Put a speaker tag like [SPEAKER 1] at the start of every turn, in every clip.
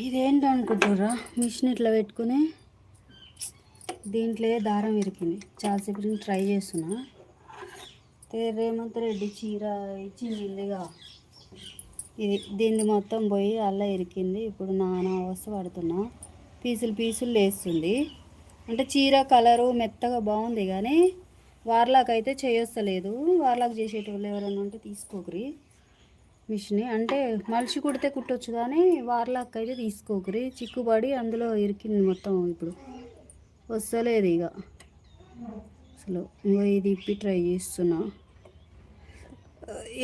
[SPEAKER 1] ఇదేంటి అనుకుంటుర్రా మిషన్ ఇట్లా పెట్టుకుని దీంట్లో దారం ఇరికింది చాలాసేపు నుంచి ట్రై చేస్తున్నా. అయితే రేవంత్ రెడ్డి చీర ఇచ్చిందిగా ఇది దీన్ని మొత్తం పోయి అలా ఇరికింది. ఇప్పుడు నానా అవస్థ పడుతున్నా. పీసులు పీసులు లేస్తుంది. అంటే చీర కలరు మెత్తగా బాగుంది కానీ వార్లాక్ అయితే చేయొస్తలేదు. వార్లాక్ చేసేటోళ్ళు ఎవరైనా ఉంటే తీసుకోకరి. మిషన్ అంటే మలిచి కుడితే కుట్టొచ్చు కానీ వార్లాక్ అయితే తీసుకోకరి చిక్కుబడి అందులో ఇరికింది మొత్తం ఇప్పుడు. వస్తలేదు ఇక అసలు ఇది ఇప్పి ట్రై చేస్తున్నా.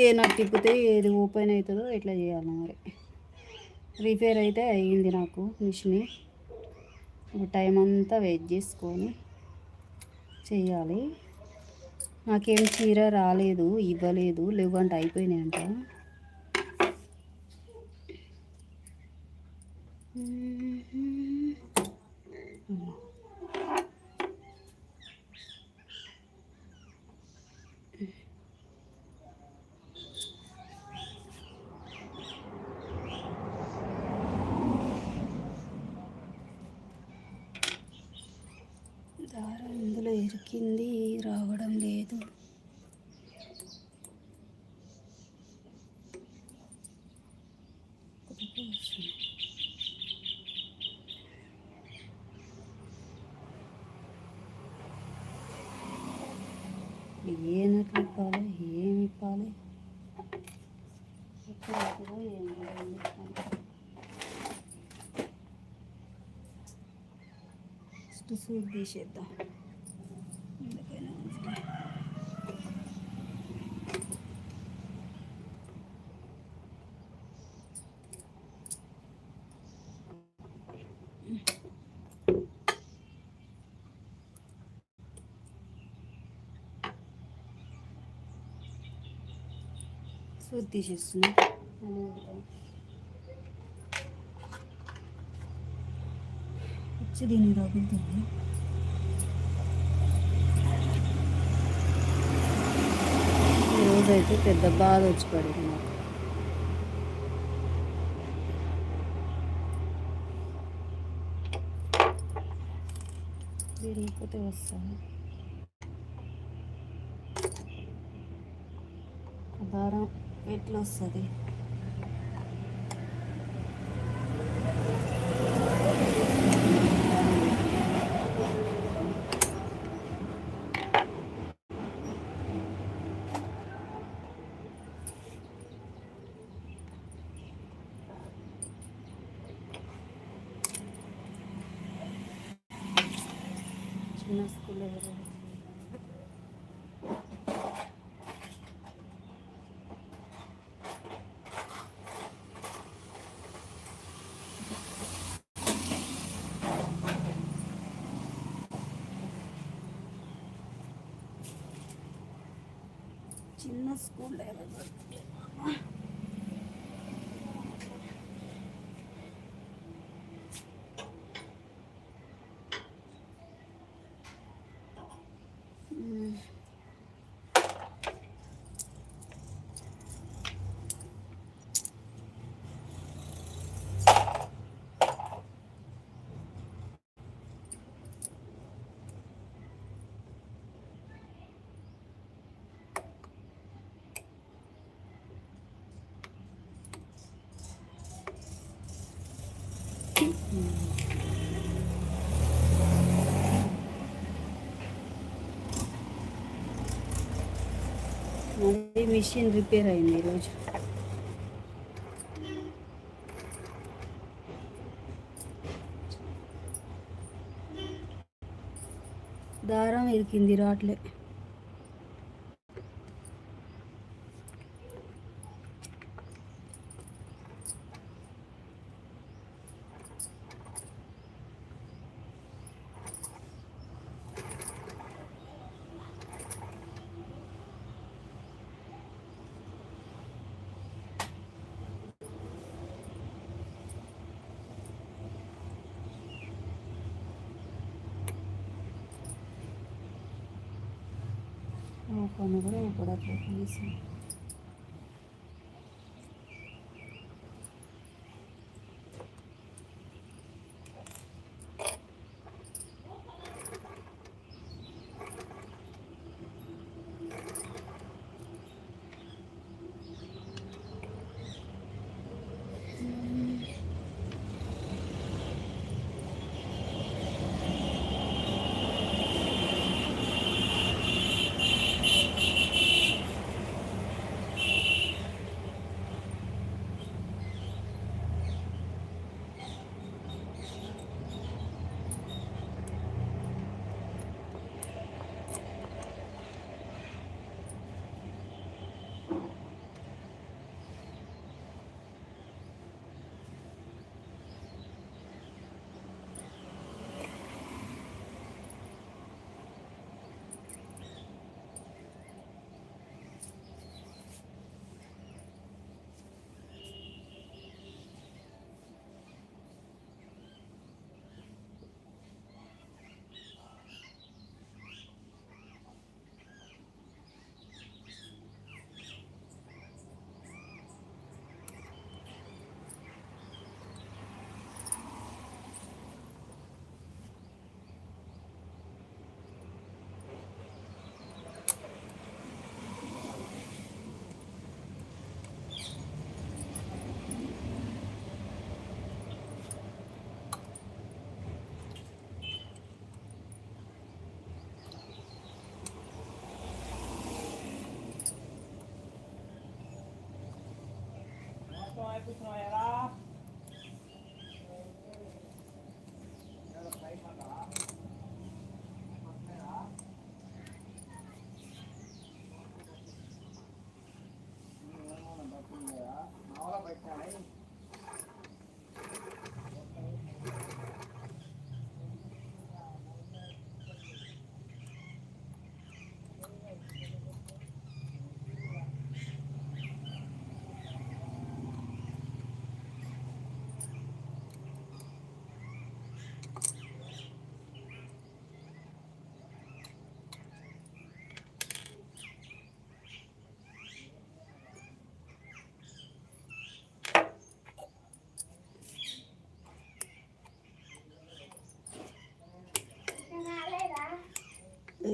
[SPEAKER 1] ఏ నాకు తిప్పితే ఏది ఓపెన్ అవుతుందో ఎట్లా చేయాలి మరి. రిపేర్ అయితే అయ్యింది నాకు మిషన్ టైం అంతా వెయిట్ చేసుకొని చేయాలి. నాకేం చీర రాలేదు ఇవ్వలేదు లేవంటే అయిపోయినాయి దారం ఇందులో ఇరికింది రావడం లేదు ఏ నట్లు ఇప్పాలి ఏమి ఇప్పాలి ఎక్కడ అవుతుందో ఏమి ఫస్ట్ సూట్ తీసేద్దాం ఎందుకైనా మంచిది. సూట్ తీసేస్తున్నా వచ్చి దీన్ని తగ్గుతుంది అయితే పెద్ద బాధ వచ్చి పడింది నాకు విరిగిపోతే వస్తాను. దారం ఎట్లా వస్తుంది? చిన్న స్కూల్ ఎవరు చిన్న స్కూల్ ఎవరు ఈ మిషన్ రిపేర్ అయింది ఈరోజు. దారం ఇరికింది రాట్లే. కొన్ని కూడా ซอยผู้ซอยรับ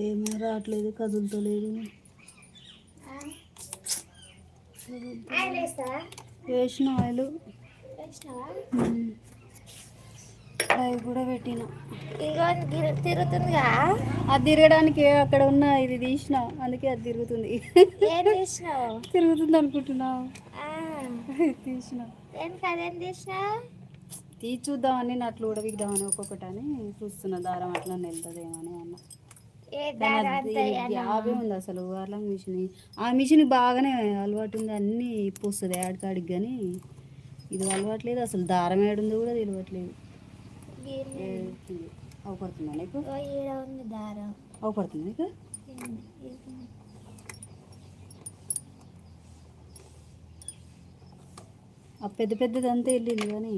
[SPEAKER 1] ఏమీ రావట్లేదు కదులుతలేదు. వేసిన ఆయిల్. అవి కూడా పెట్టిన.
[SPEAKER 2] తిరుగుతుందిగా.
[SPEAKER 1] అది తిరగడానికి అక్కడ ఉన్న ఇది తీసిన అందుకే అది తిరుగుతుంది. తిరుగుతుంది అనుకుంటున్నా తీసిన. తీసి చూద్దామని నట్లు ఉడవిద్దామని ఒక్కొక్కటి అని చూస్తున్నా దారం అట్లా వెళ్తుందేమో అని అన్న. యాభై ఉంది అసలు వాళ్ళ మిషన్. ఆ మిషన్ బాగానే అలవాటు ఉంది. అన్నీ ఇప్పొస్తుంది ఆడికాడికి కానీ. ఇది అలవాటు లేదు. అసలు దారం ఏడుందో కూడా తెలియట్లేదు. అవపడుతుందా నీకు? అవపడుతుంది నీకు. ఆ పెద్ద పెద్దదంతా వెళ్ళింది కానీ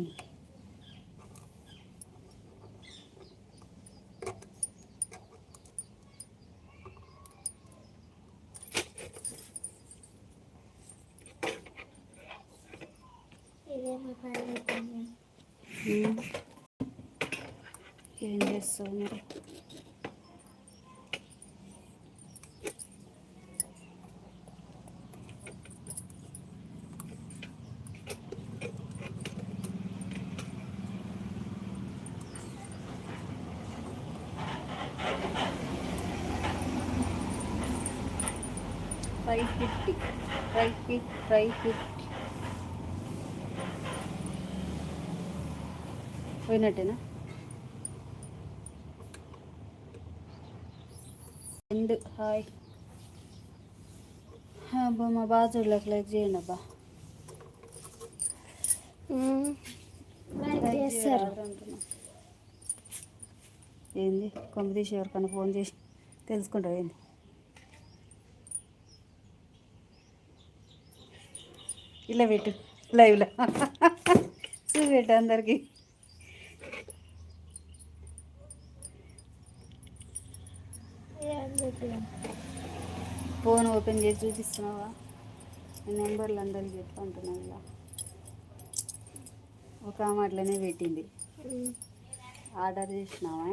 [SPEAKER 2] ఇదేమో పని అవుతుంది.
[SPEAKER 1] ఉమ్. ఏం చేస్తావు మరి five fifty five fifty five fifty పోయినట్టేనా? End hi. అబ్బా మా బాజుళ్ళకి లైక్ చేయండి అబ్బా. ఏంది? కొంప తీసి ఎవరికైనా ఫోన్ చేసి తెలుసుకుంటావు ఏంది? ఇలా పెట్టు. లైవ్లో. చూపెట్టు అందరికి. ఫోన్ ఓపెన్ చేసి చూపిస్తున్నావా? నెంబర్లు అందరికి చెప్పుకుంటున్నావు ఇలా. ఒక ఆమె అట్లనే పెట్టింది. ఆర్డర్ చేసినావా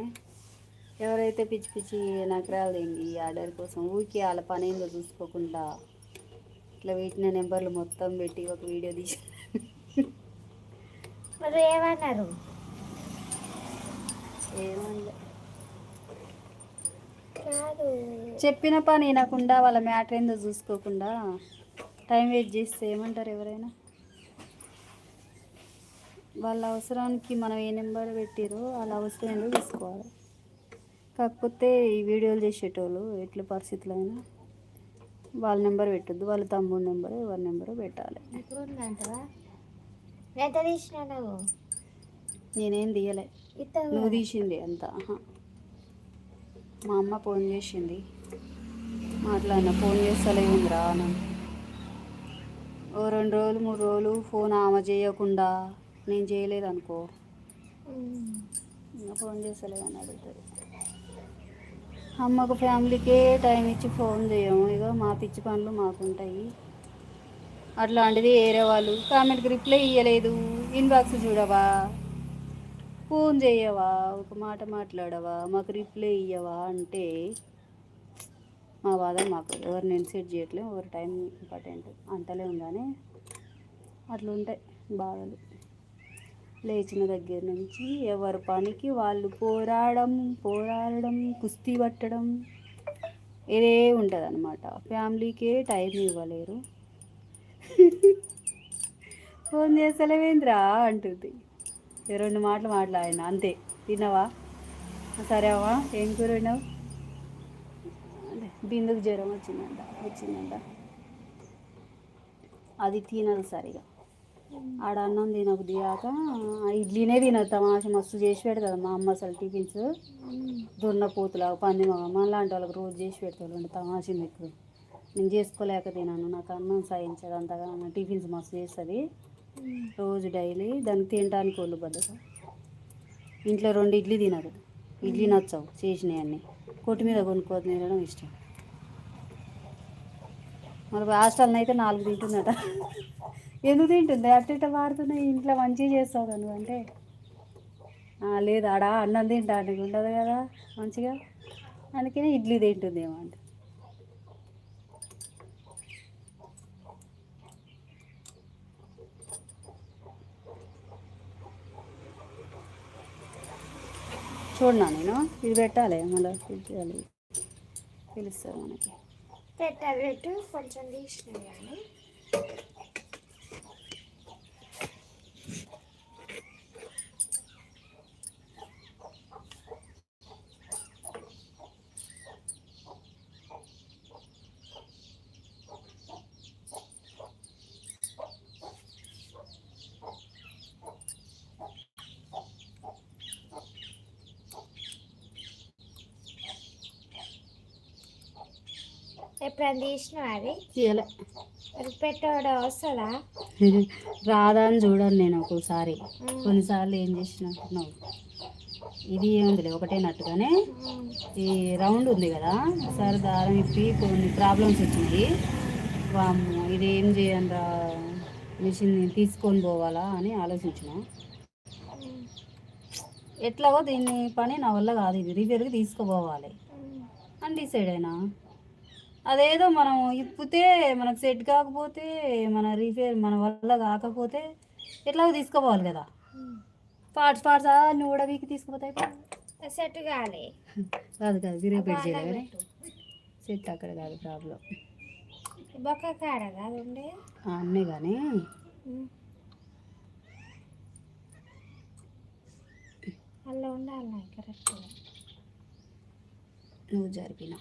[SPEAKER 1] ఎవరైతే పిచ్చి పిచ్చి నకరాలు ఏంటి ఈ ఆర్డర్ కోసం? ఊరికి వాళ్ళ పని ఏందో చూసుకోకుండా ఇట్లా పెట్టిన నెంబర్లు మొత్తం పెట్టి ఒక వీడియో తీసి
[SPEAKER 2] మరి ఏమన్నారు?
[SPEAKER 1] చెప్పిన పని వినకుండా వాళ్ళ మ్యాటర్ ఏందో చూసుకోకుండా టైం వేస్ట్ చేస్తే ఏమంటారు ఎవరైనా? వాళ్ళ అవసరానికి మనం ఏ నెంబర్ పెట్టిరో వాళ్ళ అవసరం ఏందో చూసుకోవాలి. కాకపోతే ఈ వీడియోలు చేసేటోళ్ళు ఎట్ల పరిస్థితులు అయినా వాళ్ళ నెంబర్ పెట్టొద్దు వాళ్ళ తమ్ముడు నెంబర్ ఎవరి నెంబర్ పెట్టాలి. నేనేం తీయలే. నువ్వు తీసింది అంత. మా అమ్మ ఫోన్ చేసింది. మాట్లాడిన ఫోన్ చేస్తలేదురా అని ఓ రెండు రోజులు మూడు రోజులు ఫోన్ ఆమె చేయకుండా నేను చేయలేదు అనుకో
[SPEAKER 2] ఉమ్.
[SPEAKER 1] ఇంకా ఫోన్ చేస్తలేదు అని అమ్మ ఒక ఫ్యామిలీకే టైం ఇచ్చి ఫోన్ చేయము. ఇక మా పిచ్చి పనులు మాకుంటాయి. అట్లాంటిది వేరే వాళ్ళు కామెంట్కి రిప్లై ఇవ్వలేదు ఇన్బాక్స్ చూడవా? ఫోన్ చేయవా? ఒక మాట మాట్లాడవా? మాకు రిప్లై ఇయ్యవా అంటే మా బాధ మాకు. ఎవరు నేను సెట్ చేయట్లేము ఎవరి టైం ఇంపార్టెంట్ అంతలే ఉందని అట్లుంటాయి బాధలు. లేచిన దగ్గర నుంచి ఎవరి పనికి వాళ్ళు పోరాడడం పోరాడడం కుస్తీ పట్టడం ఇదే ఉంటుంది అనమాట ఫ్యామిలీకే టైం ఇవ్వలేరు. ఫోన్ చేస్తలేవేంద్రా అంటుంది. రెండు మాటలు మాట్లాడిన అంతే. తిన్నావా? సరే అవ్వా ఏం కూర వండావు? బిందుకు జ్వరం వచ్చిందంట వచ్చిందంట. అది తినదు సరిగా. ఆడ అన్నం తినబుద్ది కాక ఇడ్లీనే తినదు తమాష మస్తు చేసి పెడతుంది మా అమ్మ అసలు టిఫిన్స్. దున్న పూతులా పంది మగ మనలాంటి వాళ్ళకి రోజు చేసి పెడతాడు తమాషం ఎక్కువ నేను చేసుకోలేక తినాను నాకు అన్నం సాయించదు అంతగా టిఫిన్స్ మస్తు చేస్తుంది. రోజు డైలీ దానికి తినడానికి ఒళ్ళు బద్దక ఇంట్లో రెండు ఇడ్లీ తినదు ఇడ్లీ నచ్చవు చేసినవి అన్నీ. కొట్టు మీద కొనుక్కో తినడం ఇష్టం. మరి హాస్టల్ని అయితే నాలుగు తింటుందట. ఎందుకు తింటుంది? అట్ట వాడుతున్నాయి ఇంట్లో మంచిగా చేస్తావు కదా అంటే. లేదు ఆడ అన్నం తింటానికి ఉండదు కదా మంచిగా. అందుకనే ఇడ్లీ తింటుందేమో అంటే. చూడనా నేను? ఇది పెట్టాలి మళ్ళీ చేయాలి పిలుస్తారు మనకి.
[SPEAKER 2] పెట్టాలి పెట్టు కొంచెం తీసిన ఎప్పుడైనా అది? పెట్టాడు వస్తుందా?
[SPEAKER 1] రాదా అని చూడను నేను ఒక్కోసారి కొన్నిసార్లు ఏం చేసినట్టున్నావు ఇది ఏముందిలే ఒకటే నట్టుగానే ఈ రౌండ్ ఉంది కదా ఒకసారి దారం ఇప్పి కొన్ని ప్రాబ్లమ్స్ వచ్చినాయి. వామ్మో ఇది ఏం చేయండి మిషన్ తీసుకొని పోవాలా అని ఆలోచించిన. ఎట్లాగో దీన్ని పని నా వల్ల కాదు ఇది రిపేర్కి తీసుకుపోవాలి. అని డిసైడ్ అయినా. అదేదో మనం ఇప్పితే మనకు సెట్ కాకపోతే మన రిపేర్ మన వల్ల కాకపోతే ఎట్లాగో తీసుకుపోవాలి కదా. పార్ట్స్ పార్ట్స్ అన్ని కూడా వీక్ తీసుకుపోతాయి
[SPEAKER 2] సెట్ కాలే.
[SPEAKER 1] కాదు కాదు రిపేర్ చేయాలి సెట్ అక్కడ కాదు ప్రాబ్లం.
[SPEAKER 2] బొక్క కాడ కాదు ఉండే?
[SPEAKER 1] అన్నీ కానీ.
[SPEAKER 2] అలా ఉండాలి
[SPEAKER 1] నువ్వు జరిపిన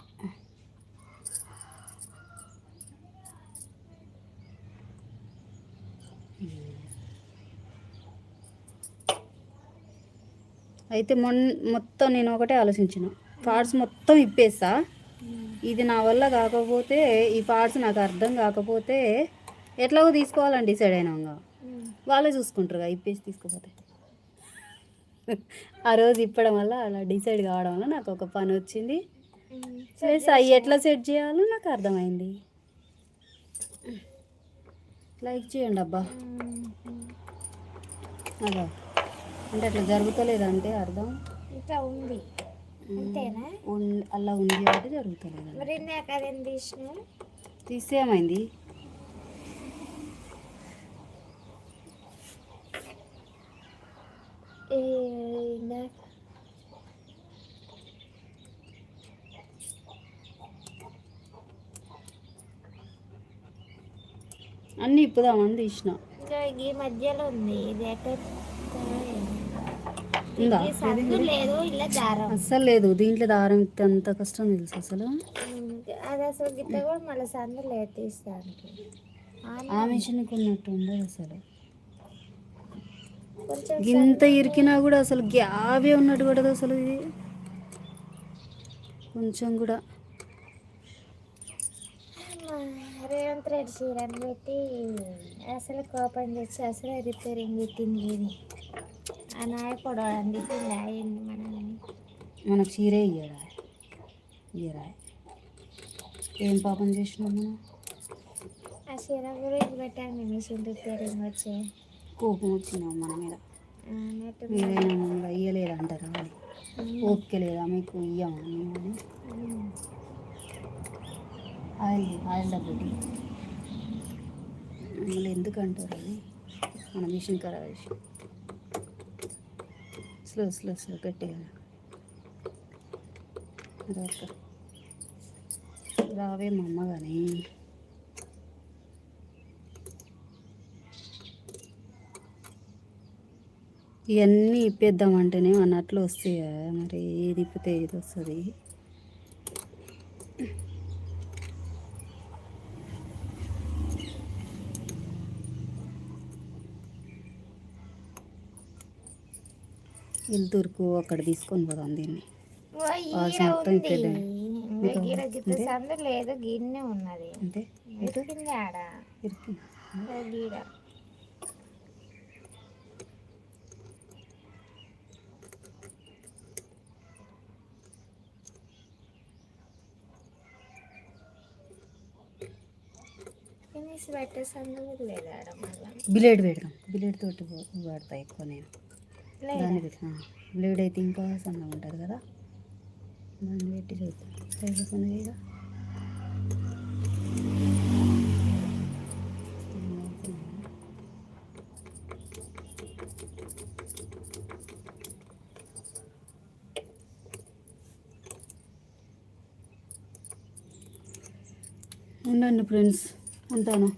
[SPEAKER 1] అయితే మొన్ మొత్తం నేను ఒకటే ఆలోచించిన. పార్ట్స్ మొత్తం ఇప్పేస్తా. ఇది నా వల్ల కాకపోతే ఈ పార్ట్స్ నాకు అర్థం కాకపోతే ఎట్లాగో తీసుకోవాలని డిసైడ్ అయినాగా వాళ్ళే చూసుకుంటారు కదా ఇప్పేసి తీసుకుపోతే. ఆ రోజు ఇప్పడం వల్ల అలా డిసైడ్ కావడం వల్ల నాకు ఒక పని వచ్చింది. ప్లస్ అవి ఎట్లా సెట్ చేయాలో నాకు అర్థమైంది. లైక్ చేయండి అబ్బా. అదా. అంటే అట్లా జరుగుతలేదంటే అర్థం?
[SPEAKER 2] ఇంకా ఉంది. అంతేనా?
[SPEAKER 1] అలా ఉంది కాబట్టి జరుగుతలేదు
[SPEAKER 2] మరి అదేం
[SPEAKER 1] తీస్తే ఏమైంది? అన్నీ ఇప్పుదామని తీసిన.
[SPEAKER 2] ఈ మధ్యలో ఉంది. ఇది లేదు ఇలా దారం.
[SPEAKER 1] అస్సలు లేదు. దీంట్లో దారం ఎక్కితే అంత కష్టం తెలుసు అసలు.
[SPEAKER 2] అది అసలు గిట్ట కూడా మళ్ళీ సందు లేదు తీస్తానికి
[SPEAKER 1] ఆ మిషన్కి ఉన్నట్టు ఉండదు అసలు.
[SPEAKER 2] కొంచెం
[SPEAKER 1] గింత ఇరికినా కూడా అసలు గ్యావే ఉన్నట్టు పడదు అసలు ఇది. కొంచెం కూడా
[SPEAKER 2] అమ్మా, రేవంత్ రెడ్డి చీరని పెట్టి అసలు కోపం తెచ్చి అసలు రిపేరింగ్ పెట్టింది ఇది ఆ నాయకుడు అందుతుంది అయింది మనల్ని?
[SPEAKER 1] మనకు చీరే ఇయ్యరా? ఇయ్యరా? ఏం పాపం చేసినాం మనం?
[SPEAKER 2] ఆ చీర గురించి పెట్టాను మిషన్ రిపేరింగ్ వచ్చే.
[SPEAKER 1] కోపం వచ్చినాం మన మీద. మీరైనా మమ్మల్ని ఇయ్యలేదు అంటారా అని ఓపిక లేదా? మీకు ఇయ్యమా? మేము అని. ఆయిల్ ఆయిల్ డబ్బులు. మమ్మల్ని ఎందుకు అంటారు అని మన మిషన్ ఖరాబ్ చేసి స్లో స్లో స్లో గట్టిగా. రాక రావే మా అమ్మ కానీ ఇవన్నీ ఇప్పేద్దామంటేనే మన అట్లు వస్తాయా? మరి ఏది ఇప్పితే ఏది వస్తుంది? వెళ్తూరుకు అక్కడ తీసుకొని పోదాం దీన్ని. మొత్తం
[SPEAKER 2] ఉంది.
[SPEAKER 1] ఇప్పేద్దాం.
[SPEAKER 2] ఇంకా గీడ గిత్త సందు లేదు గిన్నె ఉన్నది.
[SPEAKER 1] అంటే
[SPEAKER 2] ఇరికింది ఆడ.
[SPEAKER 1] ఇరికి
[SPEAKER 2] ఓ, గీడ ఫినిష్ పెట్టే సందు కూడా లేదు ఆడ మళ్ళా.
[SPEAKER 1] బిలేడ్ పెడదాం. బిలేడ్ తోటి వాడతా ఎక్కువ నేను. దానికి బ్లేడ్ అయితే ఇంకా సన్నగా ఉంటుంది కదా? దాన్ని పెట్టి చూద్దాం. అయిపోతుంది ఇక ఉండండి ఫ్రెండ్స్ ఉంటాను?